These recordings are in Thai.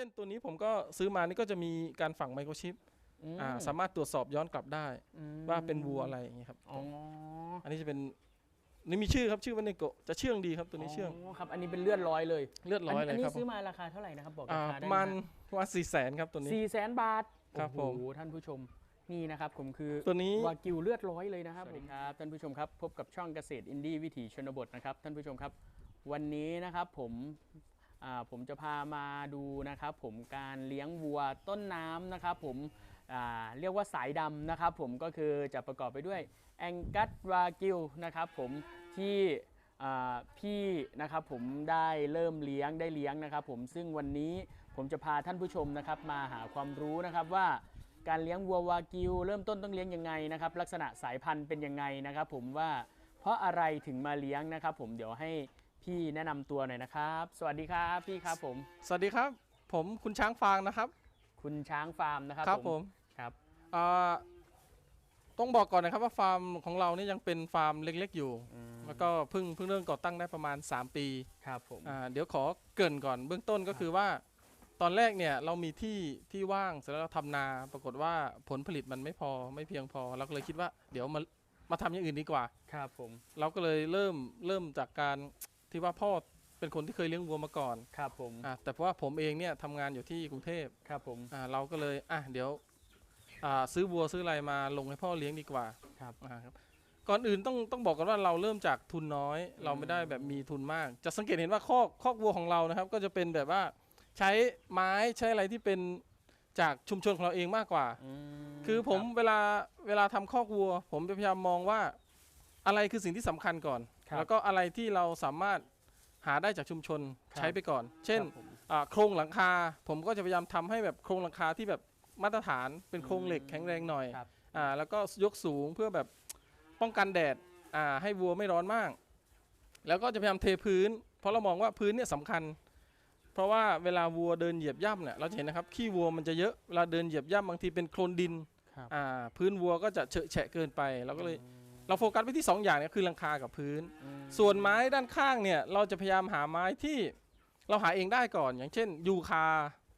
อย่างเช่นตัวนี้ผมก็ซื้อมานี่ก็จะมีการฝังไมโครชิปอืมอ่าสามารถตรวจสอบย้อนกลับได้อืมว่าเป็นวัวอะไรอย่างเงี้ยครับอ๋ออันนี้จะเป็นนี่มีชื่อครับชื่อวันเนโกะจะเชื่องดีครับตัวนี้เชื่องครับอันนี้เป็นเลือดร้อยเลยเลือดร้อยเลยนนี้ครับซื้อมาราคาเท่าไหร่นะครับบอกอ่าราคาปได้ระไหมาณประมาณสี่แสนครับตัวนี้สี่แสนบาทครับโอ้โหผมท่านผู้ชมนี่นะครับผมคือตัวนี้วากิวเลือดร้อยเลยนะครับสวัสดีครับท่านผู้ชมครับพบกับช่องเกษตรอินดี้วิถีชนบทนะครับท่านผู้ชมครับ วันนี้นะครับผมอ่า ผมจะพามาดูนะครับผมการเลี้ยงวัวต้นน้ำนะครับผมอ่าเรียกว่าสายดำนะครับผมก็คือจะประกอบไปด้วยแองกัสวากิวนะครับผมที่อ่าพี่นะครับผมได้เริ่มเลี้ยงได้เลี้ยงนะครับผมซึ่งวันนี้ผมจะพาท่านผู้ชมนะครับมาหาความรู้นะครับว่าการเลี้ยงวัววากิวเริ่มต้นต้องเลี้ยงยังไงนะครับลักษณะสายพันธุ์เป็นยังไงนะครับผมว่าเพราะอะไรถึงมาเลี้ยงนะครับผมเดี๋ยวให้ พี่แนะนำตัวหน่อยนะครับ สวัสดีครับพี่ครับผม สวัสดีครับ ผมคุณช้างฟางนะครับคุณช้างฟาร์มนะครับครับผมครับอ่าต้องบอกก่อนนะครับว่าฟาร์มของเรานี่ยังเป็นฟาร์มเล็กๆอยู่อืมแล้วก็เพิ่งเพิ่งเริ่มก่อตั้งได้ประมาณ 3 ปีครับผมอ่าเดี๋ยวขอเกรินก่อนเบื้องต้นก็คือว่า ตอนแรกเนี่ยเรามีที่ที่ว่างเสร็จแล้วเราทำนา ปรากฏว่าผลผลิตมันไม่พอไม่เพียงพอเราก็เลยคิดว่าเดี๋ยวมามาทำอย่างอื่นดีกว่า ครับผม เราก็เลยเริ่มเริ่มจากการ ที่ว่าพ่อเป็นคนที่เคยเลี้ยงวัวมาก่อนครับผมอ่าแต่เพราะว่าผมเองเนี่ยทำงานอยู่ที่กรุงเทพครับผมอ่าเราก็เลยอะเดี๋ยวอ่าซื้อวัวซื้ออะไรมาลงให้พ่อเลี้ยงดีกว่าครับอ่าครับ ก่อนอื่นต้องต้องบอกกันว่าเราเริ่มจากทุนน้อย เราไม่ได้แบบมีทุนมาก จะสังเกตเห็นว่าคอกคอกวัวของเรานะครับ ก็จะเป็นแบบว่าใช้ไม้ใช้อะไรที่เป็นจากชุมชนของเราเองมากกว่า อืมคือผมรับเวลาเวลาทำคอกวัว ผมจะพยายามมองว่าอะไรคือสิ่งที่สำคัญก่อน ครับแล้วก็อะไรที่เราสามารถหาได้จากชุมชนครับ ใช้ไปก่อน เช่นครับผม อ่าโครงหลังคา ผมก็จะพยายามทำให้แบบโครงหลังคาที่แบบมาตรฐานเป็นโครงเหล็กแข็งแรงหน่อยครับ อ่าแล้วก็ยกสูงเพื่อแบบป้องกันแดดอ่าให้วัวไม่ร้อนมาก แล้วก็จะพยายามเทพื้น เพราะเรามองว่าพื้นเนี่ยสำคัญ เพราะว่าเวลาวัวเดินเหยียบย่ำเนี่ยเราจะเห็นนะครับขี้วัวมันจะเยอะเวลาเดินเหยียบย่ำบางทีเป็นโคลนดินครับ อ่าพื้นวัวก็จะเฉอะแฉะเกินไปเราก็เลย เราโฟกัสไปที่สองอย่างเนี่ยคือหลังคากับพื้นอืมส่วนไม้ด้านข้างเนี่ยเราจะพยายามหาไม้ที่เราหาเองได้ก่อน อย่างเช่นยูคา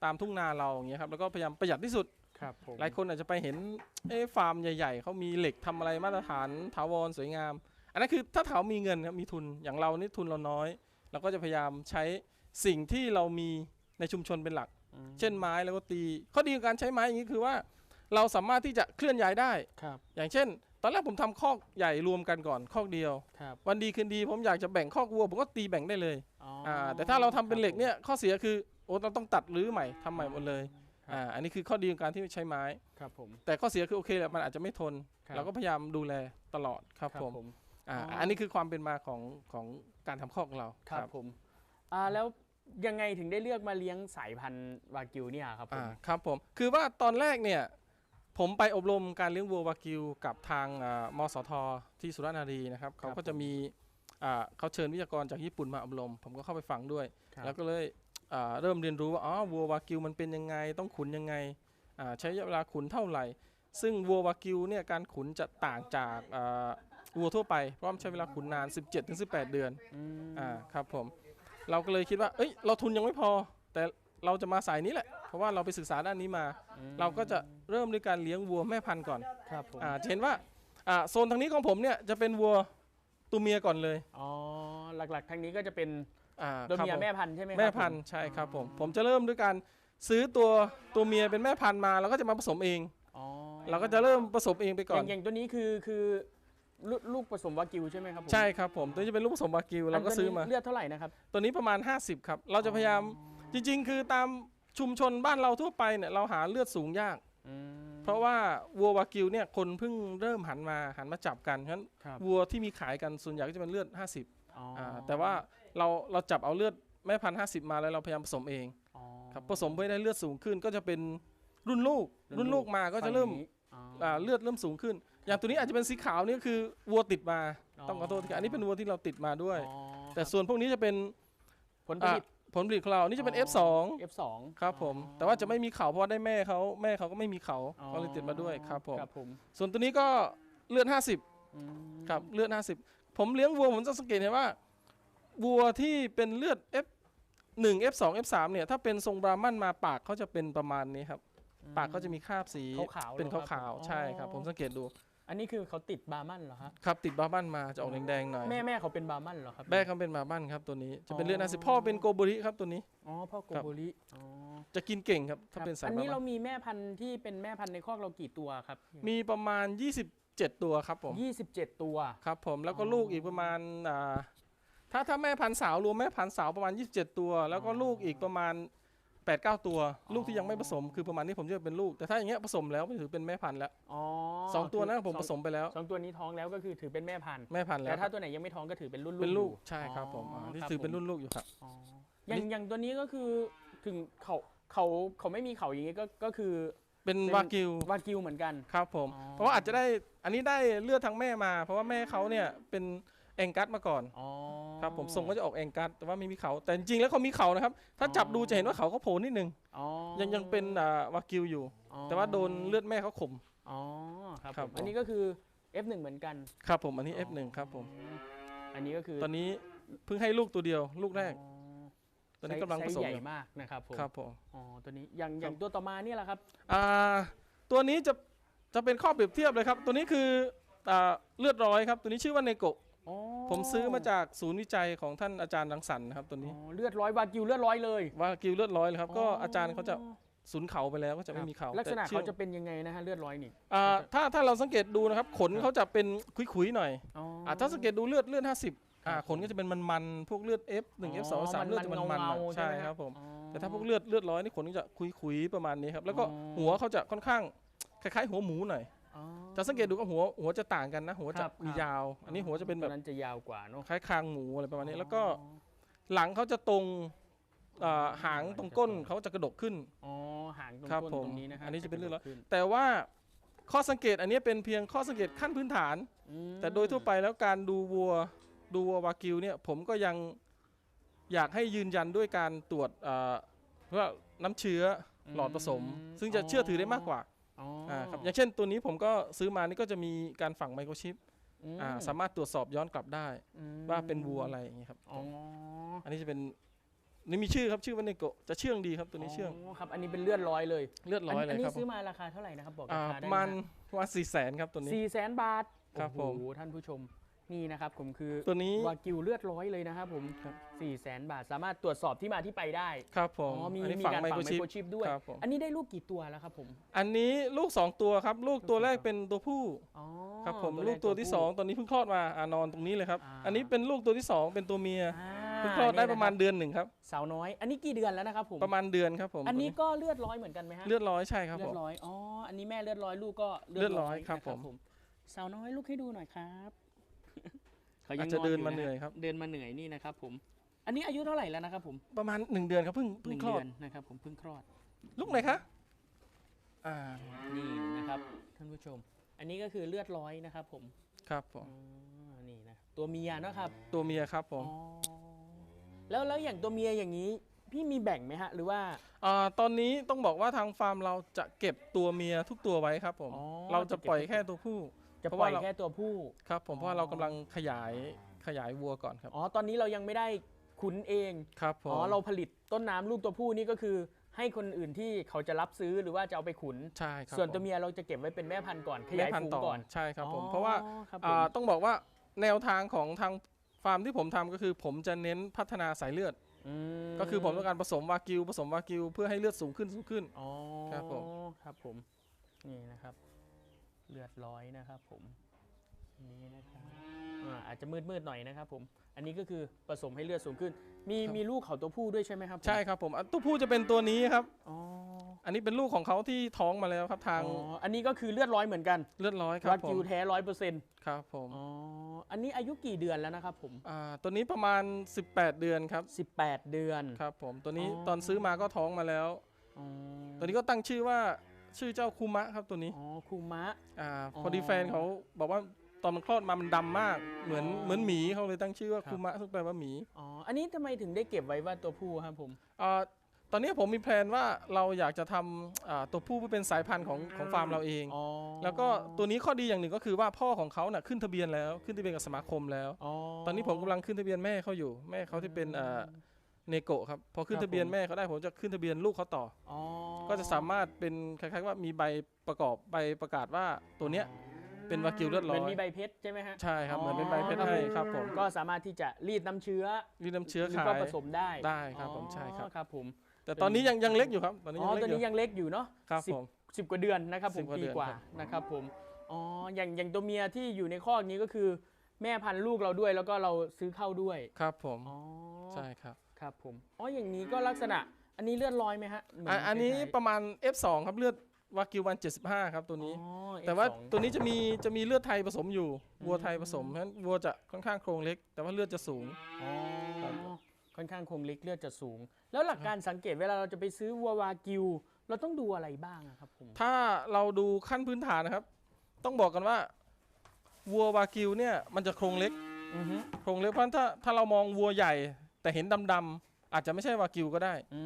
ตามทุ่งนาเราอย่างเงี้ยครับแล้วก็พยายามประหยัดที่สุด ครับผมหลายคนอาจจะไปเห็นเอ๊ะฟาร์มใหญ่ๆเขามีเหล็กทำอะไรมาตรฐานถาวรสวยงาม อันนั้นคือถ้าถามมีเงินครับมีทุนอย่างเรานี่ทุนเราน้อยเราก็จะพยายามใช้สิ่งที่เรามีในชุมชนเป็นหลักอืมเช่นไม้แล้วก็ตีข้อดีของการใช้ไม้อย่างนี้คือว่า เราสามารถที่จะเคลื่อนย้ายได้ ครับ อย่างเช่น ตอนแรกผมทำคอกใหญ่รวมกันก่อนคอกเดียวครับวันดีคืนดีผมอยากจะแบ่งคอกวัว ผมก็ตีแบ่งได้เลยอ๋ออ่าแต่ถ้าเราทำเป็นเหล็กครับผมเนี่ยข้อเสียคือโอ้เราต้องตัดรื้อใหม่ทำใหม่หมดเลยครับอ่าอันนี้คือข้อดีของการที่ใช้ไม้ครับผมแต่ข้อเสียคือโอเคแหละมันอาจจะไม่ทนครับเราก็พยายามดูแลตลอดครับผมอ่าอ๋ออัอันนี้คือความเป็นมาของของการทำคอกของเราครับผมอ่าแล้วยังไงถึงได้เลือกมาเลี้ยงสายพันธุ์วากิวเนี่ยครับผมอ่าครับผมคือว่าตอนแรกเนี่ย ผมไปอบรมการเลี้ยงวัววากิวกับทางอ่ามสทที่สุราษฎร์ธานีนะครับเขาก็จะมีอ่าเขาเชิญวิทยากรจากญี่ปุ่นมาอบรม ผมก็เข้าไปฟังด้วยครับแล้วก็เลยอ่าเริ่มเรียนรู้ว่าอ๋อวัววากิวมันเป็นยังไง ต้องขุนยังไงอ่าใช้ระยะเวลาขุนเท่าไหร่ ซึ่งวัววากิวเนี่ยการขุนจะต่างจากอ่าวัวทั่วไปเพราะมันใช้เวลาขุนนาน 17-18 เดือนอืมอ่าครับผมเราก็เลยคิดว่าเอ้ยเราทุนยังไม่พอ แต่เราจะมาสายนี้แหละ เพราะว่าเราไปศึกษาด้านนี้มา เราก็จะเริ่มด้วยการเลี้ยงวัวแม่พันธุ์ก่อนครับผมอ่าจะเห็นว่าอ่าโซนทางนี้ของผมเนี่ยจะเป็นวัวตัวเมียก่อนเลยอ๋อหลักๆทางนี้ก็จะเป็นอ่าตัวครับเมียผมแม่พันธุ์ใช่ไหมครับแม่พันธุ์ใช่ครับผมผมจะเริ่มด้วยการซื้อตัวตัวเมียเป็นแม่พันธุ์มาแล้วก็จะมาผสมเองอ๋อเราก็จะเริ่มผสมเองไปอก่อนย่างอย่างตัวนี้คือคือลูกลูกผสมวากิวใช่ไหมครับผมใช่ครับผมตัวนี้จะเป็นลูกผสมวากิวเราก็นตัวนี้ซื้อมาเลือดเท่าไหร่นะครับตัวนี้ประมาณ 50 ครับ เราจะพยายามจริง ๆ คือตาม ชุมชนบ้านเราทั่วไปเนี่ยเราหาเลือดสูงยากอืมเพราะว่าวัววากิวเนี่ยคนเพิ่งเริ่มหันมาหันมาจับกันฉะนั้นครับวัวที่มีขายกันส่วนใหญ่ก็จะเป็นเลือด 50อ๋ออ่าแต่ว่าเราเราจับเอาเลือดแม่พันธุ์50มาแล้วเราพยายามผสมเองอ๋อครับผสมเพื่อให้ได้เลือดสูงขึ้นก็จะเป็นรุ่นลูก รุ่นลูกมาก็จะเริ่มฝั่งนี้อ๋อออ่าเลือดเริ่มสูงขึ้น อย่างตัวนี้อาจจะเป็นสีขาวนี่ก็คือวัวติดมาอ๋อต้องขอโทษทีครับอันนี้เป็นวัวที่เราติดมาด้วยอ๋อแต่ส่วนพวกนี้จะเป็นผลผลิตอ่า ผลผลิตของเรา นี่จะเป็น F2 F2 ครับผมอ๋อแต่ว่าจะไม่มีเขาเพราะว่าได้แม่เขาแม่เขาก็ไม่มีเขาอ๋อก็เลยติดมาด้วยครับผมครับผมส่วนตัวนี้ก็เลือด 50อืมครับเลือด 50 ผมเลี้ยงวัวผมจะสังเกตเห็นว่าวัวที่เป็นเลือด F 1 F2 F3 เนี่ยถ้าเป็นทรงบราหมันมาปากเขาจะเป็นประมาณนี้ครับปากก็จะมีคราบสีขาวๆเป็นหรอขาวครับๆใช่ครับ ผมสังเกตดู อันนี้คือเขาติดบาร์มันเหรอฮะครับติดบราหมันมาจะออกแดงๆหน่อยแม่แม่เขาเป็นบาร์มันเหรอครับแม่เขาเป็นบราหมันครับตัวนี้จะเป็นอ๋อเลือดนาซีพ่อเป็นโกโบริครับตัวนี้อ๋อพ่อโกครับโบริอ๋อจะกินเก่งครับถ้าครับเป็นสายอันบรานี้หมัเรานมีแม่พันธุ์ที่เป็นแม่พันธุ์ในคอกเรากี่ตัวครับ มีประมาณ 27 ตัวครับผมยี่สิบเจ็ดตัวครับผมแล้วก็อ๋อลูกอีกประมาณอ่าถ้าถ้าแม่พันธุ์สาวรวมแม่พันธุ์สาวประมาณ 27 ตัว แล้วก็อ๋อลูกอีกประมาณ 8 9ตัวอ๋อลูกที่ยังไม่ผสมคือประมาณนี้ผมจะเป็นลูก แต่ถ้าอย่างเงี้ยผสมแล้วก็ถือเป็นแม่พันธุ์แล้วอ๋อสองตัวนั้นผมสผองสมไปแล้วสองตัวนี้ท้องแล้วก็คือถือเป็นแม่พันธุ์แม่พันธุ์แล้แต่วถ้าตัวไหนยังไม่ท้องก็ถือเป็นรุ่นเป็นลูกอยู่ใช่ครับผมอ๋ออ่านี่ครับถือเป็นผมรุ่นลูกอยู่ครับอ๋ออย่างอย่างตัวนี้ก็คือถึงเขาเขาเขาไม่มีเขาอย่างงี้ก็ก็คือเป็นเป็นวากิววากิวเหมือนกันครับผมอ๋อเพราะว่าอาจจะได้อันนี้ได้เลือดทางแม่มา เพราะว่าแม่เขาเนี่ยเป็น แองกัสมาก่อนอ๋อครับผมทรงก็จะออกแองกัสแต่ว่าไม่มีเขา แต่จริงๆแล้วเขามีเขานะครับ ถ้าจับดูจะเห็นว่าเขาเขาโผล่นิดนึงอ๋อยังยังเป็นอ่าวากิวอยู่อ๋อแต่ว่าโดนเลือดแม่เขาข่มอ๋อครับครับผมผมอันนี้ก็คือ F1 เหมือนกัน ครับผมอันนี้ F1 ครับผม อันนี้ก็คือตอนนี้เพิ่งให้ลูกตัวเดียวลูกแรกอ๋อตอนนี้กำลังผไซส์สมใหญ่อยู่มากนะครับผมครับผมอ๋อตัวนี้อย่างอย่างครับตัวต่อมาเนี่ยแหละครับอ่าตัวนี้จะจะเป็นข้อเปรียบเทียบเลยครับ ตัวนี้คืออ่าเลือดร้อยครับ ตัวนี้ชื่อว่าเนโกะ อ๋อผมซื้อมาจากศูนย์วิจัยของท่านอาจารย์รังสรรค์นะครับตัวนี้อ๋อเลือดร้อยวากิวเลือดร้อยเลย ว่ากิวเลือดร้อยเลยครับ ก็อาจารย์เขาจะสูญเขาไปแล้วก็จะไม่มีเขาลักษณะแต่ชื่อเขาจะเป็นยังไงนะฮะเลือดร้อยนี่ อ่าถ้าถ้าเราสังเกตดูนะครับ ขนเขาจะเป็นขุยๆหน่อยอ๋อออ่าถ้าสังเกตดูเลือดเลือด50อ่าครับขนก็จะเป็นมันๆพวกเลือด F 1 F 2 3เลือดจะมันๆหน่อยๆใช่ไหมครับผมอ๋อแต่ถ้าพวกเลือดเลือดร้อยนี่ขนก็จะคุยๆประมาณนี้ครับแล้วก็อ๋อ หัวเขาจะค่อนข้างคล้ายๆหัวหมูหน่อยอ๋อ จะสังเกตดูก็หัวหัวจะต่างกันนะ หัวคจะรับมีครับ ยาว อันนี้หัวจะเป็นแบตับวนั้นจะยาวกว่าเนาะ คล้ายคางหมูอะไรประมาณนี้ แล้วก็หลังเขาจะตรงอ่าหางตรงก้นเขาจะกระดกขึ้น อ๋อหางตรงครับก้นผมตรงนี้นะฮะอันนี้จะเป็นเลือดร้อยขึ้นแต่ว่าข้อสังเกตอันนี้เป็นเพียงข้อสังเกตขั้นพื้นฐาน อืมแต่โดยทั่วไปแล้วการดูวัวดูวัววากิวเนี่ยผมก็ยังอยากให้ยืนยันด้วยการตรวจอ่าว่าน้ำเชื้อหลอดผสม ซึ่งจะเชื่อถือได้มากกว่า อ๋ออ่าครับอย่างเช่นตัวนี้ผมก็ซื้อมานี่ก็จะมีการฝังไมโครชิปอืมอ่าสามารถตรวจสอบย้อนกลับได้อืมว่าเป็นวัวอะไรอย่างเงี้ยครับอ๋ออันนี้จะเป็นนี่มีชื่อครับชื่อว่าเนโกะจะเชื่องดีครับตัวนี้เชื่องครับอันนี้เป็นเลือดร้อยเลยเลือดร้อยเลยนนี้ครับผซื้อมมาราคาเท่าไหร่นะครับบอกอ่าราคาปได้ระไหมาณฮประมาณสี่แสนครับตัวนี้สี่แสนบาทครับโอ้โหผมท่านผู้ชม นี่นะครับผมคือตัวนี้วากิวเลือดร้อยเลยนะครับผมครับสี่แสนบาทสามารถตรวจสอบที่มาที่ไปได้ ครับผมอ๋อมีอันนี้มีฝังการไมฝังโครไมชิปโครชิปด้วยครับผมอันนี้ได้ลูกกี่ตัวแล้วครับผม อันนี้ลูกสองตัวครับ ลูกตัวแรกลูกสองตัวเป็นตัวผู้อ๋อครับผมแรลูกตัวที่ผู้สองตอนนี้เพิ่งคลอดมาอ่านอนตรงนี้เลยครับอ่าอันนี้เป็นลูกตัวที่สองเป็นตัวเมียอ่าเพิ่งคลอดได้นี่นประมาณเดือนหนึ่งครับสาวน้อย อันนี้กี่เดือนแล้วนะครับผมประมาณเดือนครับผมอันนี้ตัวก็เลือดร้อยเหมือนกันไหมฮะเลือดร้อยใช่ครับเลืผอมดร้อยอ๋ออันนี้แม่เลือดร้อยลูกก็เลือดร้อยครับนะผมสาวน้อยลูกให้ดูหน่อยครับ เขายัอาจงจะนเดินยู่มานะเหนื่อยครับ เดินมาเหนื่อยนี่นะครับผม อันนี้อายุเท่าไหร่แล้วนะครับผมประมาณหนึ่งเดือนครับเพิ่งหเพิ่งนึ่งคลอเดืดอนนะครับผมเพิ่งคลอด ลูกไหนคะอ่านี่นะครับท่านผู้ชม อันนี้ก็คือเลือดร้อยนะครับผมครับผมอ๋อนี่นะตัวเมียนะครับตัวเมียครับผมอ๋อแล้วแล้วอย่างตัวเมียอย่างนี้ พี่มีแบ่งไหมฮะ หรือว่าอ่าตอนนี้ต้องบอกว่าทางฟาร์มเราจะเก็บตัวเมียทุกตัวไว้ครับผม อ๋อเราจะจะเก็บปล่อยแค่ตัวผู้ จะเพราะปล่ว่าอยเรา แค่ตัวผู้ ครับผมเพราะว่าเรากำลังขยายขยายวัวก่อนครับอ๋อ ตอนนี้เรายังไม่ได้ขุนเอง ครับผมอ๋อ เราผลิตต้นน้ำลูกตัวผู้นี่ก็คือ ให้คนอื่นที่เขาจะรับซื้อหรือว่าจะเอาไปขุน ใช่ครับส่วนตัวผมเมียเราจะเก็บไว้เป็นแม่พันธุ์ก่อนขแม่ยายพันฝูธุ์งต่อก่อน ใช่ครับผมอ๋อเพราะว่าครับผม อ่าต้องบอกว่าแนวทางของทางฟาร์มที่ผมทำก็คือ ผมจะเน้นพัฒนาสายเลือดมก็คือผมต้องการผสมวากิวผสมวากิวเพื่อให้เลือดสูงขึ้นสูงขึ้น อ๋อ ครับผม ครับผม นี่นะครับ เลือดร้อยนะครับผมนี่นะครับอ่าอาจจะมืดๆหน่อยนะครับผม อันนี้ก็คือผสมให้เลือดสูงขึ้น มีมีลูกเขาตัวผู้ด้วยใช่ไหมครับผมใช่ครับผมอะตัวผู้จะเป็นตัวนี้ครับอ๋ออันนี้เป็นลูกของเขาที่ท้องมาแล้วครับทางอ๋ออันนี้ก็คือเลือดร้อยเหมือนกันเลือดร้อยครัวาบผกิมวแท้ร้อยเปอร์เซ็นต์ครับผมอ๋ออันนี้อายุกี่เดือนแล้วนะครับผมอ่าตัวนี้ประมาณ 18 เดือนครับ 18 เดือนครับผมตัวนี้อ๋อตอนซื้อมาก็ท้องมาแล้วอ๋อตัวนี้ก็ตั้งชื่อว่า ชื่อเจ้าคูมะครับตัวนี้อ๋อคูมะอ่าอ๋อพอดีแฟนเขาบอกว่าตอนมันคลอดมามันดำมากเหมือนอ๋อเหมือนหมีเขาเลยตั้งชื่อว่าครับคูมะซึ่งแปลว่าหมีอ๋ออันนี้ทำไมถึงได้เก็บไว้ว่าตัวผู้ครับผมอ่าตอนนี้ผมมีแพลนว่าเราอยากจะทำอ่าตัวผู้เพื่อเป็นสายพันธุ์ของของฟาร์มเราเองอ๋อแล้วก็ตัวนี้ข้อดีอย่างหนึ่งก็คือว่าพ่อของเขาน่ะขึ้นทะเบียนแล้วขึ้นทะเบียนกับสมาคมแล้วอ๋อตอนนี้ผมกำลังขึ้นทะเบียนแม่เขาอยู่ แม่เขาที่เป็นอ่า เนโกะครับพอขึ้คนรับทะเบียนผมแม่เขาได้ผมจะขึ้นทะเบียนลูกเขาต่ออ๋ออก็จะสามารถเป็นคล้ายๆว่ามีใบประกอบใบประกาศว่าตัวเนี้ยเป็นวากิวเลือดร้อยเหมือนมีใบเพชรใช่ไหมฮะใช่ครับเหมือนเป็นใบเพชรอ๋อให้ครับผมก็สามารถที่จะรีดน้ำเชื้อรีดน้ำเชื้อหรือขาก็ยผสมได้ได้ครับผมใช่ครับอ๋อครับผมแต่ตอนนี้ยังยังเล็กอยู่ครับตอนนี้อ๋อยังตเล็อกนอยู่นี้ยังเล็กอยู่เนาะครับสิบผมสิบกว่าเดือนนะครับผสิมบกว่าปีเดือนกว่าครับนะครับผมอ๋ออย่างอย่างตัวเมียที่อยู่ในคอกนี้ก็คือ แม่พันธุ์ลูกเราด้วยแล้วก็เราซื้อเข้าด้วยครับผมอ๋อใช่ครับ ครับผมอ๋ออย่างนี้ก็ลักษณะ อันนี้เลือดลอยไหมฮะเหมือะอันนี้คล้ายๆประมาณ F2 ครับเลือดวากิววัน75ครับตัวนี้ อ๋อแต่ว่า F2 ตัวนี้จะมีจะมีเลือดไทยผสมอยู่วัวไทยผสมเพราะฉะนั้นวัวจะค่อนข้างโครงเล็ก แต่ว่าเลือดจะสูง อ๋อครับค่อนข้างคงเล็กเลือดจะสูง แล้วหลักการสังเกตเวลาเราจะไปซื้อวัววากิว เราต้องดูอะไรบ้างอะครับผมถ้าเราดูขั้นพื้นฐานนะครับ ต้องบอกกันว่าวัววากิวเนี่ยมันจะโครงเล็กอือฮึโครงเล็กเพราะฉะนั้นถ้าถ้าเรามองวัวใหญ่ แต่เห็นดำๆอาจจะไม่ใช่วากิวก็ได้ อื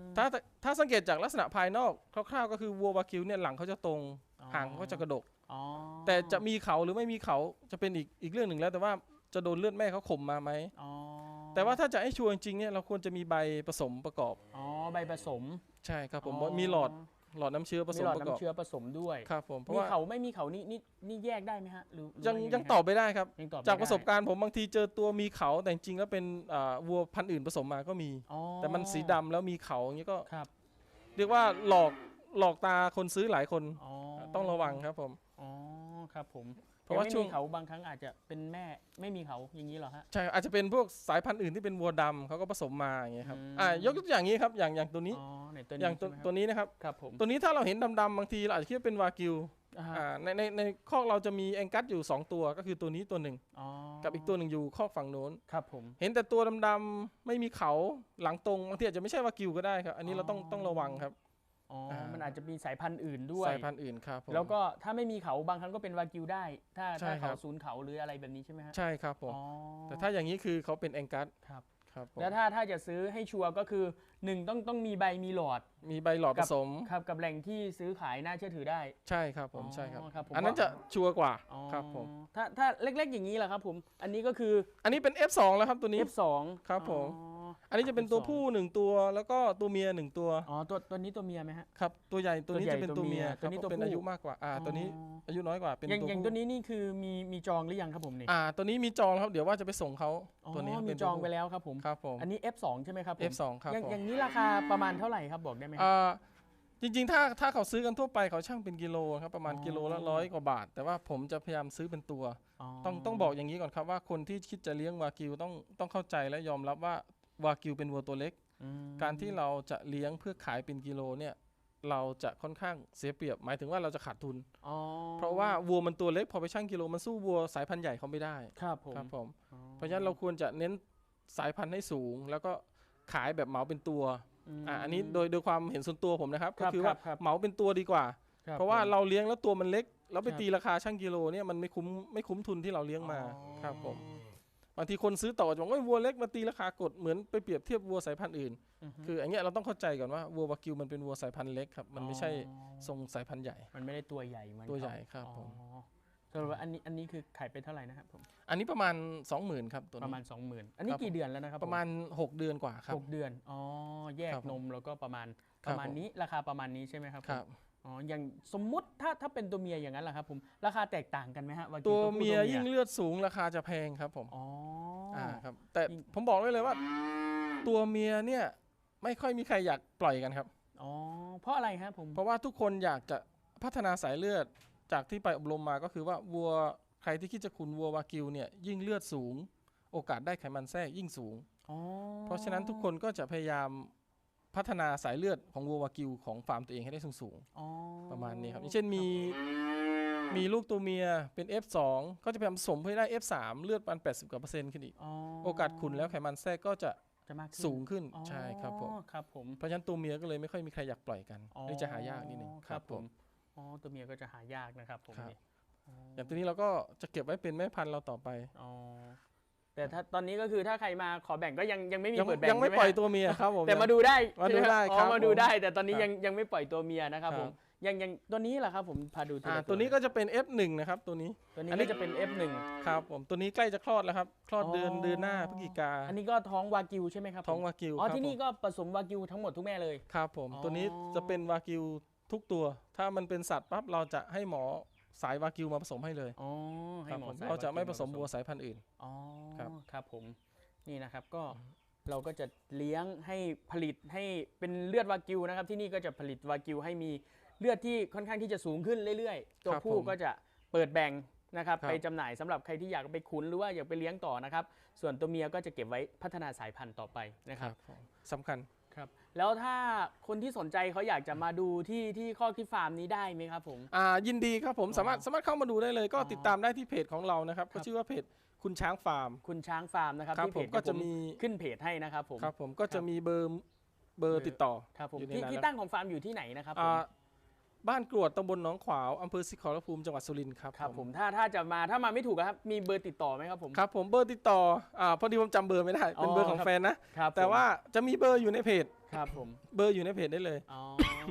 มถ้าถ้าสังเกตจากลักษณะภายนอกคร่าวๆ ก็คือวัววากิวเนี่ยหลังเขาจะตรงอ๋อหางเขาจะกระดก อ๋อแต่จะมีเขาหรือไม่มีเขาจะเป็นอีกอีกเรื่องหนึ่งแล้ว แต่ว่าจะโดนเลือดแม่เขาข่มมาไหมอ๋อแต่ว่าถ้าจะให้ชัวร์จริงๆเนี่ยเราควรจะมีใบผสมประกอบ อ๋อใบผสม ใช่ครับผมมีหลอด หลอดน้ำเชื้อผมีสมหลอดประกอบน้ำเชื้อผสมด้วยครับผมเพราะมีว่าเขาไม่มีเขานี่นี่นี่แยกได้ไหมฮะหรือหรือยังว่ายังไฮะ ตอบไม่ได้ครับ ยังตอบไม่จากได้ประสบการณ์ผมบางทีเจอตัวมีเขาแต่จริงๆแล้วเป็นอ่าวัวพันธุ์อื่นผสมมาก็มี อ๋อแต่มันสีดำแล้วมีเขาอย่างนี้ก็ครับเรียกว่าหลอกหลอกตาคนซื้อหลายคน อ๋อต้องระวังครับผม อ๋อครับผม เพราะว่าแต่ไม่ช่วงมีเขาบางครั้งอาจจะเป็นแม่ไม่มีเขาอย่างนี้เหรอฮะใช่อาจจะเป็นพวกสายพันธุ์อื่นที่เป็นวัวดำเขาก็ผสมมาอย่างเงี้ยครับอืมอ่ายกตัวอย่างนี้ครับอย่างอย่างตัวนี้อ๋อในตัวนี้อย่างตัวใช่ไหมครับตัวนี้นะครับครับผมตัวนี้ถ้าเราเห็นดำๆบางทีเราอาจจะคิดว่าเป็นวากิวอ่าฮะอ่าในในในคอกเราจะมีแองกัสอยู่ 2 ตัวก็คือตัวนี้ตัวหนึ่งอ๋อกับอีกตัวหนึ่งอยู่คอกฝั่งโน้นครับผมเห็นแต่ตัวดำๆไม่มีเขาหลังตรงบางทีอาจจะไม่ใช่วากิวก็ได้ครับ อันนี้เราต้องอ๋อต้องระวังครับ อ๋ออ่ามัมันอาจจะมีสายพันธุ์อื่นด้วย สายพันธุ์อื่นครับผม แล้วก็ถ้าไม่มีเขาบางครั้งก็เป็นวากิวได้ ถ้าใช่ถ้าครัเขาบศูนย์เขาหรืออะไรแบบนี้ใช่ไหมฮะใช่ครับผม อ๋อแต่ถ้าอย่างนี้คือเขาเป็นแองกัสครับ ครับผมแล้วถ้าถ้าจะซื้อให้ชัวร์ก็คือหนึ่งต้องต้องมีใบมีหลอด มีใบหลอดผสม ครับกับแหล่งที่ซื้อขายน่าเชื่อถือได้ ใช่ครับผมอ๋อใช่ครับ ครับผม อันนั้นจะชัวร์กว่าอ๋อครับผม ถ้าถ้าเล็กๆอย่างนี้แหละครับผม อันนี้ก็คือ อันนี้เป็น F2 แล้วครับตัวนี้ F2 ครับผม อ๋อ อันนี้จะเป็นตัว F2 ผู้หนึ่งตัว แล้วก็ตัวเมียหนึ่งตัว อ๋อตัวตัวนี้ตัวเมียไหมฮะ ครับ ตัวใหญ่ตัวนี้ตัวใหญ่จะเป็นตัวเมียตัวเมียครับตัวนี้ตัวเป็นผู้อายุมากกว่า อ่า ตัวนี้อ๋ออายุน้อยกว่า เป็นอย่างตัวอย่างผู้ตัวนี้นี่คือมีมีจองหรือยังครับผมนี่อ่า ตัวนี้มีจองแล้วครับ เดี๋ยวว่าจะไปส่งเขาอ๋อตัวนี้ครับมีเป็นจองไปแล้วครับผม ครับผม อันนี้ F2 ใช่ไหมครับผม F2 ครับอย่างผมอย่างนี้ราคาประมาณเท่าไหร่ครับบอกได้ไหมครับอ่าจริงๆ ถ้าถ้าเขาซื้อกันทั่วไปเขาช่างเป็นกิโลครับประมาณอ๋อกิโลละร้อยกว่าบาท แต่ว่าผมจะพยายามซื้อเป็นตัว ต้องต้องบอกอย่างนี้ก่อนครับว่าคนที่คิดจะเลี้ยงวากิวต้องต้องเข้าใจและยอมรับว่า วากิวเป็นวัวตัวเล็กอืมการที่เราจะเลี้ยงเพื่อขายเป็นกิโลเนี่ยเราจะค่อนข้างเสียเปรียบ หมายถึงว่าเราจะขาดทุนอ๋อเพราะว่าวัวมันตัวเล็กพอไปชั่งกิโลมันสู้วัวสายพันธุ์ใหญ่เขาไม่ได้ ครับผมครับผมอ๋อเพราะฉะนั้นเราควรจะเน้นสายพันธุ์ให้สูง แล้วก็ขายแบบเหมาเป็นตัวมอ่าอันนี้โดยโดยความเห็นส่วนตัวผมนะครับคก็รับคือครัว่าบครับเหมาเป็นตัวดีกว่าคบเพราะว่าผมเราเลี้ยงแล้วตัวมันเล็ก แล้วไปครับตีราคาช่างกิโลเนี่ยมันไม่คุ้มไม่คุ้มทุนที่เราเลี้ยงมาอ๋อครับผม บางทีคนซื้อต่อจะบอกว่าวัวเล็กมาตีราคากดเหมือนไปเปรียบเทียบวัวสายพันธุ์อื่นอือฮึคืออันเนี้ยเราต้องเข้าใจก่อนว่าวัววากิวมันเป็นวัวสายพันธุ์เล็กครับมันไม่ใช่อ๋อทรงสายพันธุ์ใหญ่ มันไม่ได้ตัวใหญ่เหมือนตัวเขาใหญ่ครับผมอ๋อสรุปว่าอันนี้อันนี้คือขายไปเท่าไหร่นะครับผมอันนี้ประมาณ 20,000ครับตัวประนี้มาณ 20,000 อันนี้ครับกี่เดือนแล้วนะครับประมาณ 6 เดือนกว่าครับหกเดือนอ๋อแยกครับผมนมแล้วก็ประมาณคปรับระมาณผมนี้ราคาประมาณนี้ใช่ไหมครับผมครับ อ๋อ อย่างสมมุติถ้าถ้าเป็นตัวเมียอย่างนั้นล่ะครับผมราคาแตกต่างกันไหมฮะากิตัวผู้เมียยิ่งเลือดสูงราคาจะแพงครับผมอ๋อออ่าครับ แต่ยิ่งผมบอกได้เลยว่า ตัวเมียเนี่ยไม่ค่อยมีใครอยากปล่อยกันครับ อ๋อ เพราะอะไรครับผม เพราะว่าทุกคนอยากจะพัฒนาสายเลือดจากที่ไปอบรมมาก็คือว่าวัวใครที่คิดจะคุณวัววากิวเนี่ยยิ่งเลือดสูง โอกาสได้ไขมันแทรกยิ่งสูงอ๋อเพราะฉะนั้นทุกคนก็จะพยายาม พัฒนาสายเลือดของวัววากิวของฟาร์มตัวเองให้ได้สูงสูงอ๋อๆประมาณนี้ครับอย่างเช่นมีมีลูกตัวเมียเป็น F2 ก็จะพยายามผสมเพื่อให้ได้ F3 เลือดประมาณ80กว่าเปอร์เซ็นต์ขึ้นอีกอ๋อโอกาสขุนแล้วไขมันแทรกก็จะจะมากขึ้นสูงขึ้นอ๋อใช่ครับผมครับผมเพราะฉะนั้นตัวเมียก็เลยไม่ค่อยมีใครอยากปล่อยกันอ๋อนี่จะหายากนิดนึงครับผมอ๋อตัวเมียก็จะหายากนะครับผมครับนี่อ๋ออย่างตัวนี้เราก็จะเก็บไว้เป็นแม่พันธุ์เราต่อไปอ๋อ แต่ถ้าตอนนี้ก็คือถ้าใครมาขอแบ่งก็ยังยังไม่มียังเปิดแบ่งยังไม่ใช่หปล่อยฮะตัวเมียครับผมแต่มาดูได้มาดูได้ใช่หครับอ๋อมาดูผมได้ แต่ตอนนี้ครับยังยังไม่ปล่อยตัวเมียนะครับครับผมอย่างอย่างตัวนี้แหละครับผมพาดูทีอ่าละตัวนี้ก็จะเป็น F1 นะครับตัวนี้ตัวนี้อันนี้ก็จะเป็น F1 ครับผมตัวนี้ใกล้จะคลอดแล้วครับคลอดเดือนอ๋อเดือนหน้าพฤศจิกาอันนี้ก็ท้องวากิวใช่ไหมครับผมท้องวากิวอ๋อครับที่นี่ผมก็ผสมวากิวทั้งหมดทุกแม่เลยครับผมอ๋อตัวนี้จะเป็นวากิวทุกตัว ถ้ามันเป็นสัตว์ปั๊บเราจะให้หมอ สายวากิวมาผสมให้เลยอ๋อคให้รับหมอผมสายเราจะวกิไม่ผสมาวัวสายพันธุ์อื่น อ๋อครับ ครับผมนี่นะครับก็เราก็จะเลี้ยงให้ผลิตให้เป็นเลือดวากิวนะครับ ที่นี่ก็จะผลิตวากิวให้มีเลือดที่ค่อนข้างที่จะสูงขึ้นเรื่อยๆ ตัวผู้ก็จะเปิดแบ่งนะครับ ไปจำหน่ายสำหรับใครที่อยากไปขุนหรือว่าอยากไปเลี้ยงต่อนะครับ ส่วนตัวเมียก็จะเก็บไว้พัฒนาสายพันธุ์ต่อไปนะครับ ผมสำคัญ ครับแล้วถ้าคนที่สนใจเขาอยากจะมาดูที่ที่ข้อที่ฟาร์มนี้ได้ไหมครับผม อ่ายินดีครับผมอ๋อสามารถสามารถเข้ามาดูได้เลย ก็อ๋อติดตามได้ที่เพจของเรานะครับครัก็บชื่อว่าเพจคุณช้างฟาร์ม คุณช้างฟาร์มนะครับครับที่เพจผมก็จะมีขึ้นเพจให้นะครับผมครับผมก็จะมีเบอร์เบอเบอร์ร์ติดต่อครับผมอยู่ในที่นั้นที่แล้วตั้งของฟาร์มอยู่ที่ไหนนะครับผมอ่า บ้านกรวดตำบลหนองขวาวอำเภอสิขอรภูมิจังหวัดสุรินทร์ครับครับผมถ้าถ้าจะมาถ้ามาไม่ถูกอะครับมีเบอร์ติดต่อไหมครับผม ครับผมเบอร์ติดต่ออ่าพอดีผมจำเบอร์ไม่ได้ เป็นเบอร์ของครับแฟนนะ ครับแต่ผมว่าจะมีเบอร์อยู่ในเพจ ครับผมเบอร์อยู่ในเพจได้เลย อ๋อ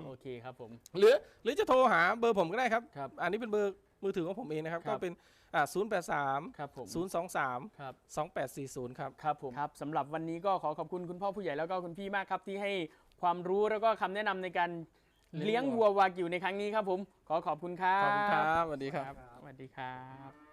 โอเคครับผม หรือหรือจะโทรหาเบอร์ผมก็ได้ครับ ครับอันนี้เป็นเบอร์มือถือของผมเองนะครับ ครัก็บ เป็นอ่าศูนย์แปดสามครับผมศูนย์สองสามครับสองแปดสี่ศูนย์ครับ ครับผมครับสำหรับวันนี้ก็ขอขอบคุณคุณพ่อผู้ใหญ่แล้วก็คุณพี่มากครับที่ให้ความรู้แล้วก็คำแนะนำในการ เลี้เลี้ยยงงวัวัวววากิวในครั้งนี้ครับผม ขอขอบคุณครับขอบคุณครับสวัสดีครับ สวัสดีครับ